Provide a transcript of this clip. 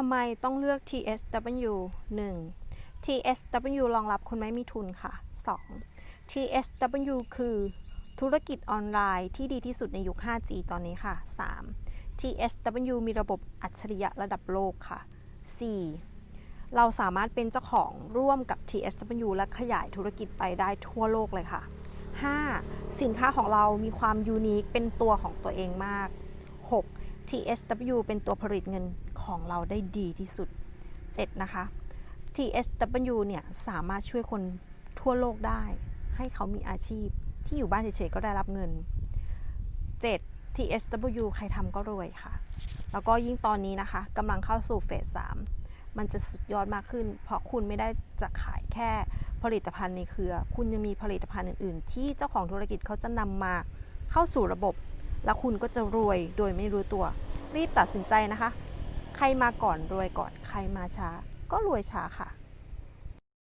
ทำไมต้องเลือก TSW 1 TSW รองรับคนไม่มีทุนค่ะ 2 TSW คือธุรกิจออนไลน์ที่ดีที่สุดในยุค 5G ตอนนี้ค่ะ 3. TSW มีระบบอัจฉริยะระดับโลกค่ะ 4. เราสามารถเป็นเจ้าของร่วมกับ TSW และขยายธุรกิจไปได้ทั่วโลกเลยค่ะ 5. สินค้าของเรามีความยูนิคเป็นตัวของตัวเองมาก 6. TSW เป็นตัวผลิตเงิน ของเราได้ดีที่สุด 7. นะคะ TSW เนี่ยสามารถช่วยคนทั่วโลกได้ ให้เขามีอาชีพที่อยู่บ้านเฉยๆก็ได้รับเงิน 7. TSW ใครทำก็รวยค่ะ แล้วก็ยิ่งตอนนี้นะคะกำลังเข้าสู่เฟส 3 มันจะสุดยอดมากขึ้น เพราะคุณไม่ได้จะขายแค่ผลิตภัณฑ์ในเครือ คุณยังมีผลิตภัณฑ์อื่น ๆ ที่เจ้าของธุรกิจเขาจะนำมาเข้าสู่ระบบ แล้วคุณก็จะรวยโดยไม่รู้ตัว รีบตัดสินใจนะคะ ใครมาก่อนรวยก่อน ใครมาช้าก็รวยช้าค่ะ